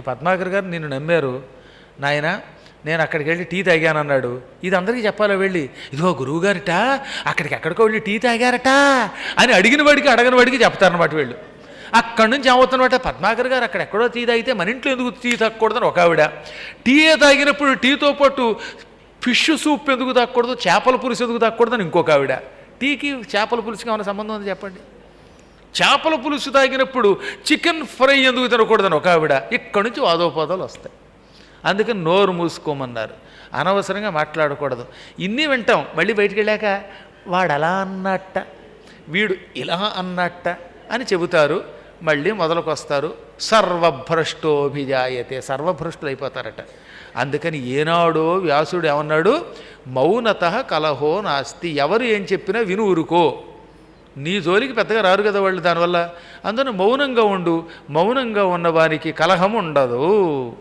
ఇప్పుడు పద్మాకర్ గారు నిన్ను నమ్మారు. నాయన నేను అక్కడికి వెళ్ళి టీ తాగానన్నాడు. ఇది అందరికీ చెప్పాలో వెళ్ళి? ఇదిగో గురువుగారిట అక్కడికి ఎక్కడికో వెళ్ళి టీ తాగారట అని అడిగిన వాడికి అడగని వాడికి చెప్తారన్నమాట వీళ్ళు. అక్కడి నుంచి ఏమవుతున్నమాట పద్మాకర్ గారు అక్కడ ఎక్కడో టీ తాగితే మన ఇంట్లో ఎందుకు టీ తాగకూడదని ఒక ఆవిడ. టీయే తాగినప్పుడు టీతో పాటు ఫిష్ సూప్ ఎందుకు తాగకూడదు? చేపల పులుసు ఎందుకు తాగకూడదని ఇంకొక ఆవిడ. టీకి చేపల పులుసుకి ఏమైనా సంబంధం ఉంది చెప్పండి? చేపల పులుసు తాగినప్పుడు చికెన్ ఫ్రై ఎందుకు తినకూడదని ఒక ఆవిడ. ఇక్కడి నుంచి వాదోపాదాలు వస్తాయి. అందుకని నోరు మూసుకోమన్నారు. అనవసరంగా మాట్లాడకూడదు. ఇన్ని వింటాం. మళ్ళీ బయటికి వెళ్ళాక వాడు అలా అన్నట్ట వీడు ఇలా అన్నట్ట అని చెబుతారు. మళ్ళీ మొదలుకొస్తారు. సర్వభ్రష్టోభిజాయతే సర్వభ్రష్టులు అయిపోతారట అందుకని ఏనాడో వ్యాసుడు ఏమన్నాడు? మౌనత కలహో నాస్తి. ఎవరు ఏం చెప్పినా విను ఊరుకో. నీ జోలికి పెద్దగా రారు కదా వాళ్ళు దానివల్ల. అందుకని మౌనంగా ఉండు. మౌనంగా ఉన్న వారికి కలహం ఉండదు.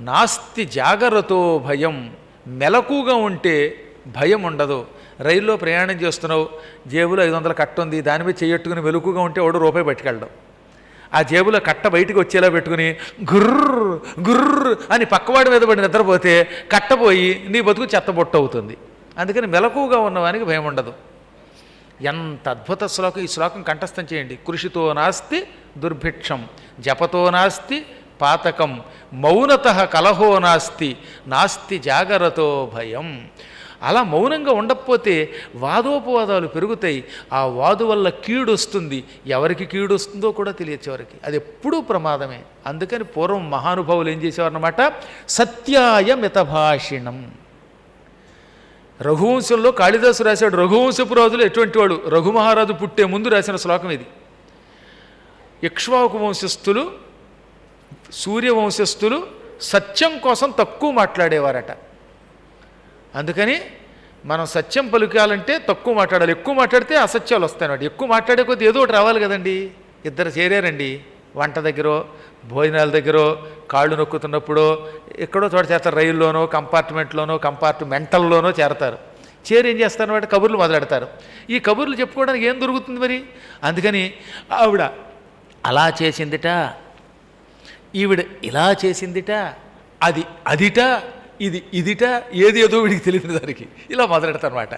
నాస్తి జాగ్రత్తతో భయం. మెలకుగా ఉంటే భయం ఉండదు. రైల్లో ప్రయాణం చేస్తున్నావు. జేబులో ఐదు వందల కట్ట ఉంది. దాని మీద చేయట్టుకుని మెలకుగా ఉంటే వాడు రూపాయి పట్టుకెళ్ళడం. ఆ జేబులో కట్ట బయటికి వచ్చేలా పెట్టుకుని గుర్ర గుర్ర అని పక్కవాడి మీద పడి నిద్రపోతే కట్టపోయి నీ బతుకు చెత్తబొట్టు అవుతుంది. అందుకని మెలకుగా ఉన్నవానికి భయం ఉండదు. ఎంత అద్భుత శ్లోకం ఈ శ్లోకం కంఠస్థం చేయండి. కృషితో నాస్తి దుర్భిక్షం. జపతో నాస్తి పాతకం. మౌనత కలహో నాస్తి నాస్తి జాగరతో భయం. అలా మౌనంగా ఉండకపోతే వాదోపవాదాలు పెరుగుతాయి. ఆ వాదు వల్ల కీడు వస్తుంది. ఎవరికి కీడు వస్తుందో కూడా తెలియదు చివరికి. అది ఎప్పుడూ ప్రమాదమే. అందుకని పూర్వం మహానుభావులు ఏం చేసేవారన్నమాట? సత్యాయ మితభాషిణం. రఘువంశంలో కాళిదాసు రాశాడు. రఘువంశపు రాజులు ఎటువంటి వాడు? రఘుమహారాజు పుట్టే ముందు రాసిన శ్లోకం ఇది. ఇక్ష్వాకు వంశస్థులు సూర్యవంశస్థులు సత్యం కోసం తక్కువ మాట్లాడేవారట. అందుకని మనం సత్యం పలుకాలంటే తక్కువ మాట్లాడాలి. ఎక్కువ మాట్లాడితే అసత్యాలు వస్తాయన్నమాట. ఎక్కువ మాట్లాడే కొద్ది ఏదో ఒకటి రావాలి కదండి. ఇద్దరు చేరారండి. వంట దగ్గర భోజనాల దగ్గర కాళ్ళు నొక్కుతున్నప్పుడో ఎక్కడో చోట చేస్తారు రైల్లోనో కంపార్ట్మెంట్లోనో కంపార్ట్మెంటల్లోనో చేరతారు. చేరి ఏం చేస్తారు అంటే కబుర్లు మొదలెడతారు. ఈ కబుర్లు చెప్పుకోవడానికి ఏం దొరుకుతుంది మరి? అందుకని ఆవిడ అలా చేసిందిట ఈవిడ ఇలా చేసిందిట అది అదిట ఇది ఇదిట ఏది ఏదో వీడికి తెలియదు దానికి ఇలా మొదలెడతారనమాట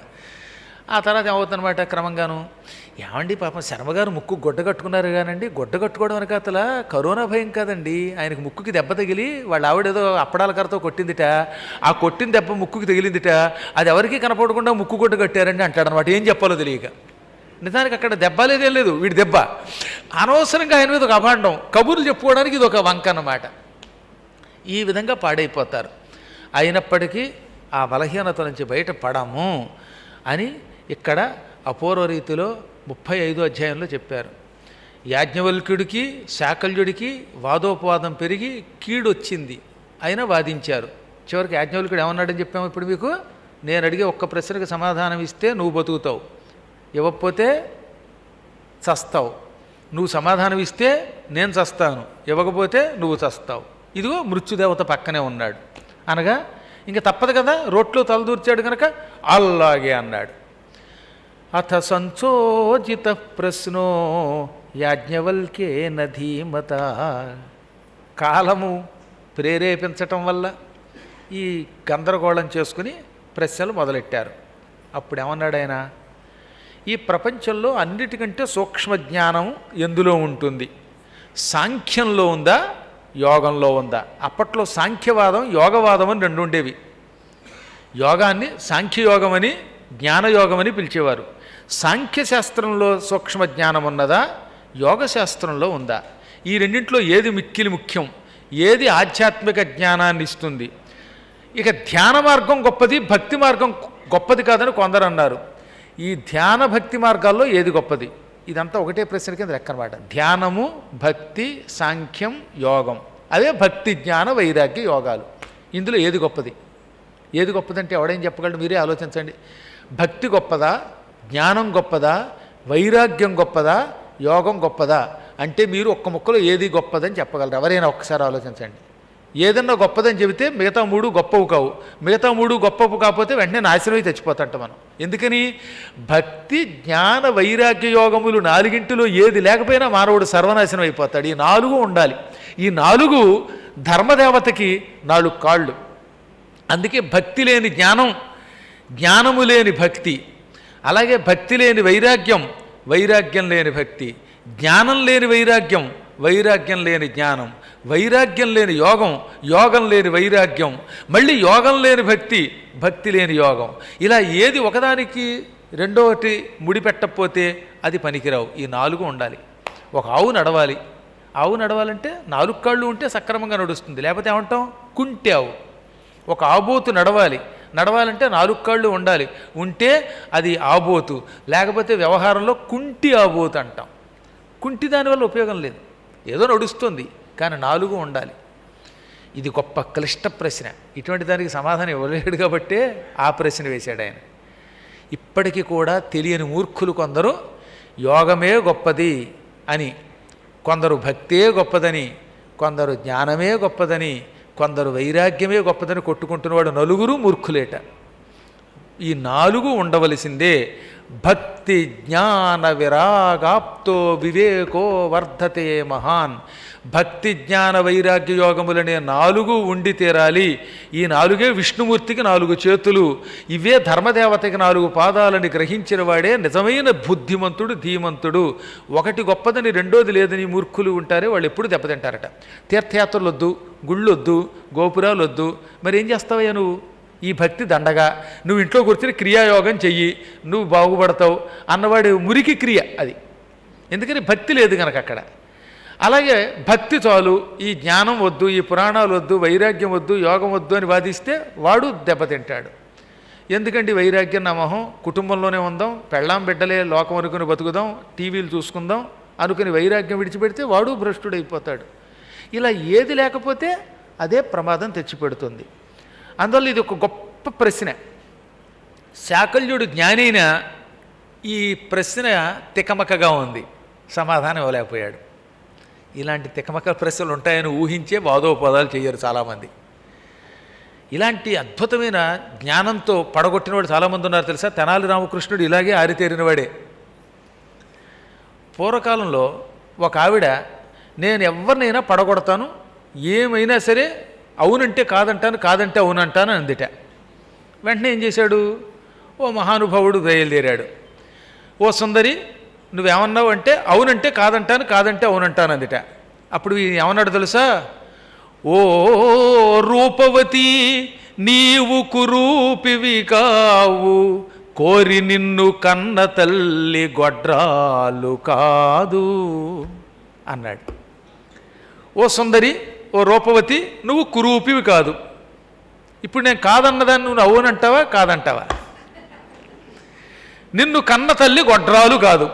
ఆ తర్వాత ఏమవుతుందన్నమాట క్రమంగాను ఏమండి పాపం శర్మగారు ముక్కు గుడ్డ కట్టుకున్నారు కానండి గుడ్డ కట్టుకోవడం వెనక అతల కరోనా భయం కాదండి. ఆయనకు ముక్కుకి దెబ్బ తగిలి వాళ్ళ ఆవిడేదో అప్పడాల కరతో కొట్టిందిట. ఆ కొట్టిన దెబ్బ ముక్కుకి తగిలిందిట. అది ఎవరికీ కనపడకుండా ముక్కు గుడ్డ కట్టారండి అంటాడనమాట. ఏం చెప్పాలో తెలియక. నిజానికి అక్కడ దెబ్బ లేదేం లేదు వీడి దెబ్బ. అనవసరంగా ఆయన మీద ఒక అభాండం. కబుర్లు చెప్పుకోవడానికి ఇది ఒక వంక అన్నమాట. ఈ విధంగా పాడైపోతారు. అయినప్పటికీ ఆ బలహీనత నుంచి బయటపడము అని ఇక్కడ అపూర్వ రీతిలో ముప్పై ఐదో అధ్యాయంలో చెప్పారు. యాజ్ఞవల్క్యుడికి శాకల్యుడికి వాదోపవాదం పెరిగి కీడొచ్చింది అయినా వాదించారు. చివరికి యాజ్ఞవల్క్యుడు ఏమన్నాడని చెప్పాము ఇప్పుడు మీకు? నేను అడిగే ఒక్క ప్రశ్నకు సమాధానం ఇస్తే నువ్వు బతుకుతావు. ఇవ్వకపోతే చస్తావు. నువ్వు సమాధానం ఇస్తే నేను చస్తాను. ఇవ్వకపోతే నువ్వు చస్తావు. ఇదిగో మృత్యుదేవత పక్కనే ఉన్నాడు. అనగా ఇంక తప్పదు కదా రోట్లో తలదూర్చాడు కనుక అలాగే అన్నాడు. అథ సంచోజిత ప్రశ్నో యాజ్ఞవల్కే నధీమత కాలము ప్రేరేపించటం వల్ల ఈ గందరగోళం చేసుకుని ప్రశ్నలు మొదలెట్టారు. అప్పుడు ఏమన్నాడు ఆయన? ఈ ప్రపంచంలో అన్నిటికంటే సూక్ష్మ జ్ఞానం ఎందులో ఉంటుంది? సాంఖ్యంలో ఉందా? యోగంలో ఉందా? అప్పట్లో సాంఖ్యవాదం యోగవాదం అని రెండు ఉండేవి. యోగాన్ని సాంఖ్యయోగం అని జ్ఞానయోగం అని పిలిచేవారు సాంఖ్యశాస్త్రంలో సూక్ష్మ జ్ఞానం ఉన్నదా? యోగశాస్త్రంలో ఉందా? ఈ రెండింటిలో ఏది మిక్కిలి ముఖ్యం? ఏది ఆధ్యాత్మిక జ్ఞానాన్ని ఇస్తుంది? ఇక ధ్యాన మార్గం గొప్పది భక్తి మార్గం గొప్పది కాదని కొందరు అన్నారు. ఈ ధ్యాన భక్తి మార్గాల్లో ఏది గొప్పది? ఇదంతా ఒకటే ప్రశ్న కింద లెక్కనమాట ధ్యానము భక్తి సాంఖ్యం యోగం. అదే భక్తి జ్ఞాన వైరాగ్య యోగాలు. ఇందులో ఏది గొప్పది? ఏది గొప్పదంటే ఎవడేం చెప్పగలడు? మీరే ఆలోచించండి. భక్తి గొప్పదా? జ్ఞానం గొప్పదా? వైరాగ్యం గొప్పదా? యోగం గొప్పదా? అంటే మీరు ఒక్క ముక్కలో ఏది గొప్పదని చెప్పగలరు. ఎవరైనా ఒక్కసారి ఆలోచించండి. ఏదన్నా గొప్పదని చెబితే మిగతా మూడు గొప్పవు కావు. మిగతా మూడు గొప్పవు కాకపోతే వెంటనే నాశనమై చచ్చిపోతాంట మనం. ఎందుకని? భక్తి జ్ఞాన వైరాగ్య యోగములు నాలుగింటిలో ఏది లేకపోయినా మానవుడు సర్వనాశనం అయిపోతాడు. ఈ నాలుగు ఉండాలి. ఈ నాలుగు ధర్మదేవతకి నాలుగు కాళ్ళు. అందుకే భక్తి లేని జ్ఞానం జ్ఞానము లేని భక్తి. అలాగే భక్తి లేని వైరాగ్యం వైరాగ్యం లేని భక్తి. జ్ఞానం లేని వైరాగ్యం వైరాగ్యం లేని జ్ఞానం. వైరాగ్యం లేని యోగం యోగం లేని వైరాగ్యం. మళ్ళీ యోగం లేని భక్తి భక్తి లేని యోగం. ఇలా ఏది ఒకదానికి రెండోటి ముడిపెట్టకపోతే అది పనికిరావు. ఈ నాలుగు ఉండాలి. ఒక ఆవు నడవాలి. ఆవు నడవాలంటే నాలుగు కాళ్ళు ఉంటే సక్రమంగా నడుస్తుంది. లేకపోతే ఏమంటాం? కుంటే ఆవు. ఒక ఆబోతు నడవాలి. నడవాలంటే నాలుగు కాళ్ళు ఉండాలి. ఉంటే అది ఆబోతు. లేకపోతే వ్యవహారంలో కుంటి ఆబోతు అంటాం. కుంటి దానివల్ల ఉపయోగం లేదు. ఏదో నడుస్తుంది కానీ నాలుగు ఉండాలి. ఇది గొప్ప క్లిష్ట ప్రశ్న. ఇటువంటి దానికి సమాధానం ఇవ్వలేడు కాబట్టే ఆ ప్రశ్న వేశాడు ఆయన. ఇప్పటికీ కూడా తెలియని మూర్ఖులు కొందరు యోగమే గొప్పది అని. కొందరు భక్తే గొప్పదని కొందరు జ్ఞానమే గొప్పదని కొందరు వైరాగ్యమే గొప్పదని కొట్టుకుంటున్నవాడు నలుగురు మూర్ఖులేట. ఈ నాలుగు ఉండవలసిందే. భక్తి జ్ఞాన విరాగాప్తో వివేకో వర్ధతే మహాన్. భక్తి జ్ఞాన వైరాగ్య యోగములనే నాలుగు ఉండి తీరాలి. ఈ నాలుగే విష్ణుమూర్తికి నాలుగు చేతులు. ఇవే ధర్మదేవతకి నాలుగు పాదాలని గ్రహించిన వాడే నిజమైన బుద్ధిమంతుడు ధీమంతుడు. ఒకటి గొప్పదని రెండోది లేదని మూర్ఖులు ఉంటారే వాళ్ళు ఎప్పుడు దెబ్బతింటారట. తీర్థయాత్రలొద్దు గుళ్ళొద్దు గోపురాలొద్దు. మరి ఏం చేస్తావయ్యా నువ్వు? ఈ భక్తి దండగా. నువ్వు ఇంట్లో కూర్చుని క్రియాయోగం చెయ్యి. నువ్వు బాగుపడతావు. అన్నవాడి మురికి క్రియ అది. ఎందుకని? భక్తి లేదు కనుక అక్కడ. అలాగే భక్తి చాలు. ఈ జ్ఞానం వద్దు ఈ పురాణాలు వద్దు వైరాగ్యం వద్దు యోగం వద్దు అని వాదిస్తే వాడు దెబ్బతింటాడు ఎందుకండి వైరాగ్యం నా మొహం? కుటుంబంలోనే ఉందాం పెళ్ళాం బిడ్డలే లోకం అనుకుని బతుకుదాం టీవీలు చూసుకుందాం అనుకుని వైరాగ్యం విడిచిపెడితే వాడు భ్రష్టుడైపోతాడు. ఇలా ఏది లేకపోతే అదే ప్రమాదం తెచ్చిపెడుతుంది. అందువల్ల ఇది ఒక గొప్ప ప్రశ్న. శాకల్యుడు జ్ఞానైన ఈ ప్రశ్న తికమకగా ఉంది. సమాధానం ఇవ్వలేకపోయాడు. ఇలాంటి తికమక ప్రశ్నలు ఉంటాయని ఊహించే వాదోపదాలు చేయరు చాలామంది. ఇలాంటి అద్భుతమైన జ్ఞానంతో పడగొట్టిన వాడు చాలామంది ఉన్నారు తెలుసా? తెనాలి రామకృష్ణుడు ఇలాగే ఆరితేరినవాడే. పూర్వకాలంలో ఒక ఆవిడ నేను ఎవరినైనా పడగొడతాను ఏమైనా సరే అవునంటే కాదంటాను కాదంటే అవునంటాను అందిట. వెంటనే ఏం చేశాడు? ఓ మహానుభావుడు బయలుదేరాడు. ఓ సుందరి నువ్వేమన్నావు అంటే అవునంటే కాదంటాను కాదంటే అవునంటాను అందిట. అప్పుడు ఏమన్నాడు తెలుసా? ఓ రూపవతి నీవు కురూపివి కావు కోరి నిన్ను కన్న తల్లి గొడ్రాలు కాదు అన్నాడు. ఓ సుందరి ఓ రూపవతి నువ్వు కురూపివి కాదు. ఇప్పుడు నేను కాదన్నదాన్ని నువ్వు అవునంటావా కాదంటావా? నిన్ను కన్న తల్లి గొడ్రాలు కాదు.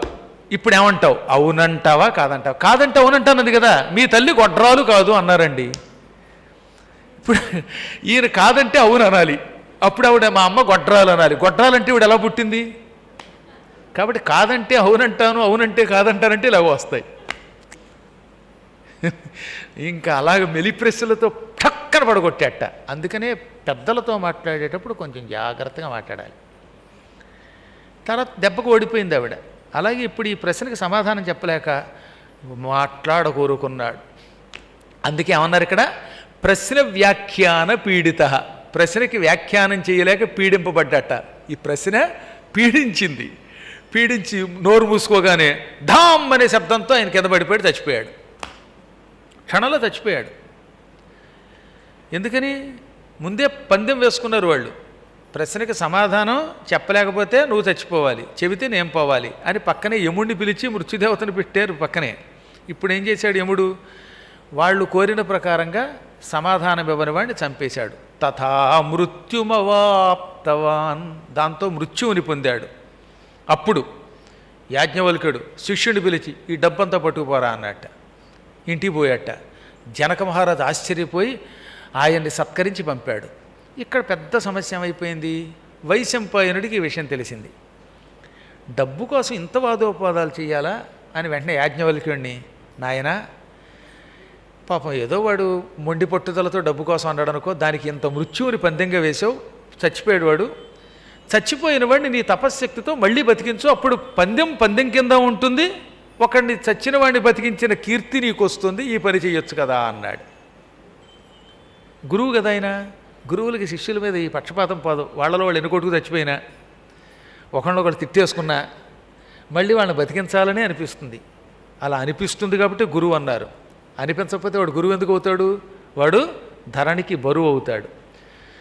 ఇప్పుడు ఏమంటావు? అవునంటావా? కాదంటావా? కాదంటే అవునంటానది కదా. మీ తల్లి గొడ్రాలు కాదు అన్నారండి. ఇప్పుడు ఈయన కాదంటే అవును అనాలి. అప్పుడు ఆవిడ మా అమ్మ గొడ్రాలు అనాలి. గొడ్రాలంటే ఇవిడ ఎలా పుట్టింది? కాబట్టి కాదంటే అవునంటాను అవునంటే కాదంటానంటే ఇలా వస్తాయి. ఇంకా అలాగ మెలిప్రెస్సులతో టక్కన పడగొట్టాట. అందుకనే పెద్దలతో మాట్లాడేటప్పుడు కొంచెం జాగ్రత్తగా మాట్లాడాలి. తర్వాత దెబ్బకు ఓడిపోయింది ఆవిడ. అలాగే ఇప్పుడు ఈ ప్రశ్నకి సమాధానం చెప్పలేక మాట్లాడకూరుకున్నాడు. అందుకే ఏమన్నారు ఇక్కడ? ప్రశ్న వ్యాఖ్యాన పీడిత. ప్రశ్నకి వ్యాఖ్యానం చేయలేక పీడింపబడ్డట. ఈ ప్రశ్న పీడించింది. పీడించి నోరు మూసుకోగానే ధామ్ అనే శబ్దంతో ఆయన కింద పడిపోయాడు చచ్చిపోయాడు. క్షణంలో చచ్చిపోయాడు. ఎందుకని? ముందే పందెం వేసుకున్నారు వాళ్ళు. ప్రశ్నకి సమాధానం చెప్పలేకపోతే నువ్వు చచ్చిపోవాలి చెబితే నేను పోవాలి అని పక్కనే యముడిని పిలిచి మృత్యుదేవతను పెట్టారు పక్కనే. ఇప్పుడు ఏం చేశాడు యముడు? వాళ్ళు కోరిన ప్రకారంగా సమాధానం ఇవ్వని వాడిని చంపేశాడు. తథా మృత్యుమవాప్తవాన్. దాంతో మృత్యువుని పొందాడు. అప్పుడు యాజ్ఞవల్కుడు శిష్యుని పిలిచి ఈ డబ్బంతా పట్టుకుపోరా అన్నట్టు. ఇంటికి పోయాట. జనక మహారాజు ఆశ్చర్యపోయి ఆయన్ని సత్కరించి పంపాడు. ఇక్కడ పెద్ద సమస్య ఏమైపోయింది? వైశంపాయనుడికి ఈ విషయం తెలిసింది. డబ్బు కోసం ఇంత వాదోపవాదాలు చేయాలా? అని వెంటనే యాజ్ఞవల్క్యుడిని నాయన పాపం ఏదో వాడు మొండి పట్టుదలతో డబ్బు కోసం అన్నాడు అనుకో దానికి ఇంత మృత్యువుని పందెంగా వేసావు చచ్చిపోయాడు వాడు. చచ్చిపోయిన వాడిని నీ తపశ్శక్తితో మళ్ళీ బతికించు. అప్పుడు పందెం పందెం కింద ఉంటుంది. ఒకడిని చచ్చిన వాడిని బతికించిన కీర్తి నీకు వస్తుంది ఈ పని చేయొచ్చు కదా అన్నాడు. గురువు కదా ఆయన? గురువులకి శిష్యుల మీద ఈ పక్షపాతం పోదు. వాళ్ళలో వాళ్ళు ఎన్నుకొట్టుకు చచ్చిపోయినా ఒకళ్ళొకళ్ళు తిట్టేసుకున్నా మళ్ళీ వాళ్ళని బతికించాలని అనిపిస్తుంది. అలా అనిపిస్తుంది కాబట్టి గురువు అన్నారు. అనిపించకపోతే వాడు గురువు ఎందుకు అవుతాడు? వాడు ధరణికి బరువు అవుతాడు.